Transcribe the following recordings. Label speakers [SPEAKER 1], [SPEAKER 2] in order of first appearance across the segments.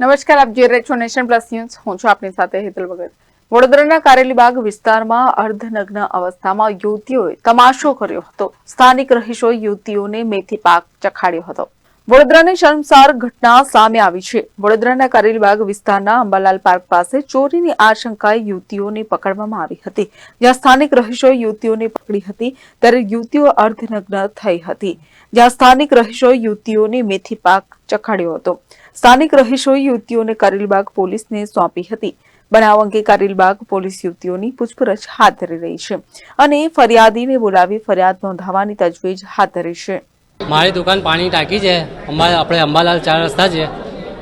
[SPEAKER 1] નમસ્કાર, આપ જોઈ રહ્યા નેશન પ્લસ ન્યૂઝ. હું છું આપની સાથે હેતલ ભગત. વડોદરાના કારેલીબાગ વિસ્તારમાં અર્ધનગ્ન અવસ્થામાં યુવતીઓએ તમાશો કર્યો હતો. સ્થાનિક રહીશો યુવતીઓને મેથી પાક ચખાડ્યો હતો. વડોદરાની શર્મસાર ઘટના સામે આવી છે. વડોદરાના કારેલીબાગ વિસ્તારના અંબાલાલ પાર્ક પાસે ચોરીની આશંકાએ યુવતીઓને પકડવામાં આવી હતી. જ્યાં સ્થાનિક રહીશોએ યુવતીઓને પકડી હતી, ત્યારે યુવતીઓ અર્ધનગ્ન થઈ હતી. જ્યાં સ્થાનિક રહીશોએ યુવતીઓને મેથી પાક ચખાડ્યો હતો. સ્થાનિક રહીશોએ યુવતીઓને કારેલીબાગ પોલીસને સોંપી હતી. બનાવ અંગે કારેલબાગ પોલીસ યુવતીઓની પૂછપરછ હાથ ધરી રહી છે અને ફરિયાદીને બોલાવી ફરિયાદ નોંધાવવાની તજવીજ હાથ ધરી છે.
[SPEAKER 2] મારી દુકાન પાણી ટાંકી છે અંબા આપણે અંબાલાલ ચાર રસ્તા છે.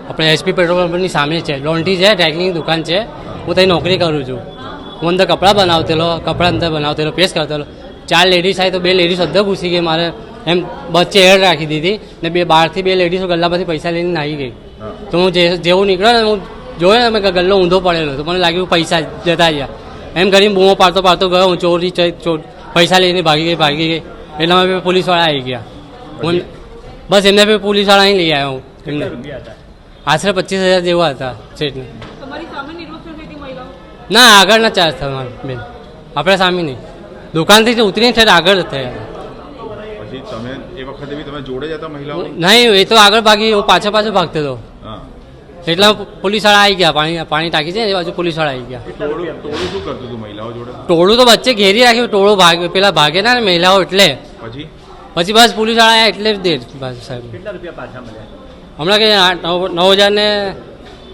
[SPEAKER 2] આપણે એચપી પેટ્રોલ પંપની સામે છે. લોન્ટી છે ડ્રાઇકલિંગની દુકાન છે. હું ત્યાં નોકરી કરું છું. હું અંદર કપડાં બનાવતેલો કપડાં અંદર બનાવતેલો પેસ્ટ કરતેલો. ચાર લેડીઝ આવી તો બે લેડીઝ અંદર ઘૂસી ગઈ મારે. એમ બચ્ચે એડ રાખી દીધી ને બે બહારથી બે લેડીઝો ગલ્લામાંથી પૈસા લઈને નાહી ગઈ. તો હું જે જેવું નીકળ્યો ને હું જોયો ને મેં ગલ્લો ઊંધો પડેલો તો મને લાગ્યું પૈસા જતા ગયા એમ કરીને બૂમો પાડતો પાડતો ગયો. હું ચોરી પૈસા લઈને ભાગી ગઈ ભાગી ગઈ. એટલામાં અમે પોલીસવાળા આવી ગયા. હું બસ એમને બી પોલીસવાળા અહીં લઈ આવ્યો હું એમને આશરે પચીસ હજાર જેવા હતા સેટને ના આગળના ચાર્જ થયા બેન આપણે સામે નહીં દુકાનથી જ ઉતરીને છે આગળ જ થયા
[SPEAKER 3] પછી તમે એ વખતે બી તમે જોડે જ હતા મહિલાઓની
[SPEAKER 2] નહીં એ તો આગળ ભાગી હું પાછળ પાછળ ભાગતો હતો.
[SPEAKER 3] હા.
[SPEAKER 2] એટલા પોલીસવાળા આવી ગયા પાણી પાણી ટાંકી છે ને એ બાજુ પોલીસવાળા આવી ગયા.
[SPEAKER 3] ટોળું ટોળું શું કરતું હતું મહિલાઓ જોડે?
[SPEAKER 2] ટોળું તો વચ્ચે ઘેરી રાખ્યું ટોળું ભાગ પેલા ભાગે ના ને મહિલાઓ એટલે.
[SPEAKER 3] પછી?
[SPEAKER 2] પછી બસ પોલીસવાળા આવ્યા એટલે જ દે બસ સાહેબ. હમણાં કે આઠ નવ નવ હજાર ને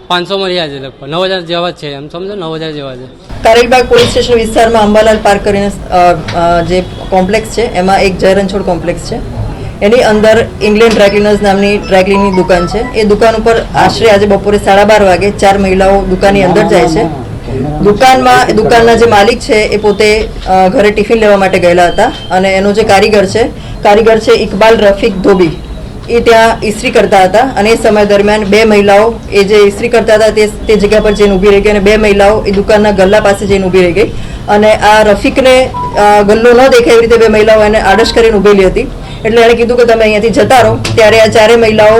[SPEAKER 2] પાંચસો મળ્યા છે લગભગ. નવ હજાર જેવા જ છે એમ સમજો નવ હજાર જેવા છે.
[SPEAKER 4] કારેલબાગ પોલીસ સ્ટેશન વિસ્તારમાં અંબાલાલ પાર્ક કરીને જે કોમ્પ્લેક્સ છે એમાં એક જયરણછોડ કોમ્પ્લેક્સ છે. એની અંદર ઇંગ્લેન્ડ ડ્રાયક્લિનર્સ નામની ડ્રાયક્લિનની દુકાન છે. એ દુકાન ઉપર આશરે આજે બપોરે સાડા બાર વાગે ચાર મહિલાઓ દુકાનની અંદર જાય છે. દુકાનમાં દુકાનના જે માલિક છે, એ પોતે ઘરે ટિફિન લેવા માટે ગયેલા હતા અને એનો જે કારીગર છે કારીગર છે ઇકબાલ રફીક ધોબી. એ ત્યાં ઇસ્ત્રી કરતા હતા અને એ સમય દરમિયાન બે મહિલાઓ, એ જે ઇસ્ત્રી કરતા હતા તે તે જગ્યા પર જઈને ઊભી રહી ગઈ અને બે મહિલાઓ એ દુકાનના ગલ્લા પાસે જઈને ઊભી રહી ગઈ. અને આ રફીકને ગલ્લો ન દેખાય એવી રીતે બે મહિલાઓ એને આડશ કરીને ઊભેલી હતી. એટલે એણે કીધું કે તમે અહીંયાથી જતા રહો. ત્યારે આ ચારે મહિલાઓ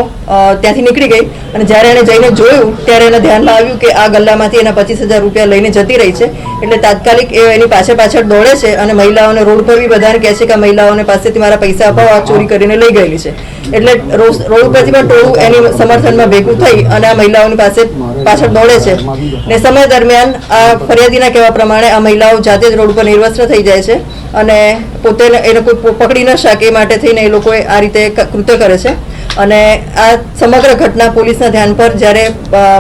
[SPEAKER 4] ત્યાંથી નીકળી ગઈ અને જ્યારે એણે જઈને જોયું, ત્યારે એને ધ્યાનમાં આવ્યું કે આ ગલ્લામાંથી એના પચીસ હજાર રૂપિયા લઈને જતી રહી છે. એટલે તાત્કાલિક એ એની પાછળ પાછળ દોડે છે અને મહિલાઓને રોડ પર બી બધાને કહે છે કે મહિલાઓને પાસેથી મારા પૈસા અપાવો આ ચોરી કરીને લઈ ગયેલી છે. એટલે રોડ રોડ ઉપરથી પણ ટોળું એની સમર્થનમાં ભેગું થઈ અને આ મહિલાઓની પાસે પાછળ દોડે છે. ને સમય દરમિયાન આ ફરિયાદીના કહેવા પ્રમાણે આ મહિલાઓ જાતે જ રોડ ઉપર નિર્વસ્ત્ર થઈ જાય છે. અને પોતે એ લોકો પકડી ન શકે એ માટે થઈને એ લોકોએ આ રીતે કૃત્ય કરે છે. અને આ સમગ્ર ઘટના પોલીસના ધ્યાન પર જ્યારે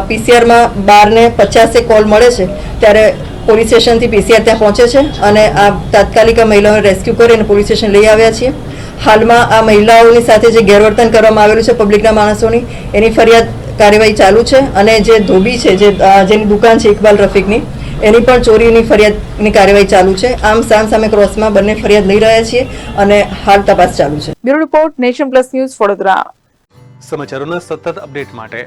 [SPEAKER 4] પીસીઆરમાં બારને પચાસે કોલ મળે છે, ત્યારે પોલીસ સ્ટેશનથી પીસીઆર ત્યાં પહોંચે છે અને આ તાત્કાલિક આ મહિલાઓને રેસ્ક્યુ કરીને પોલીસ સ્ટેશન લઈ આવ્યા છીએ. હાલમાં આ મહિલાઓની સાથે જે ગેરવર્તન કરવામાં આવેલું છે પબ્લિકના માણસોની, એની ફરિયાદ કાર્યવાહી ચાલુ છે અને જે ધોબી છે, જે જેની દુકાન છે ઇકબાલ રફીકની એની પણ ચોરીની ફરિયાદની કાર્યવાહી ચાલુ છે. આમ સામ સામે ક્રોસમાં બંને ફરિયાદ લઈ રહ્યા છીએ અને હાલ તપાસ ચાલુ છે.
[SPEAKER 1] Bureau report nation plus news Vadodara.
[SPEAKER 5] સમાચારોના સતત અપડેટ માટે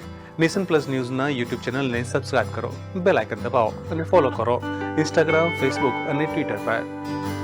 [SPEAKER 5] નેશન પ્લસ ન્યૂઝના યુટ્યુબ ચેનલને સબસ્ક્રાઇબ કરો બેલ આઇકન દબાવો અને ફોલો કરો ઇન્સ્ટાગ્રામ ફેસબુક અને ટ્વિટર પર.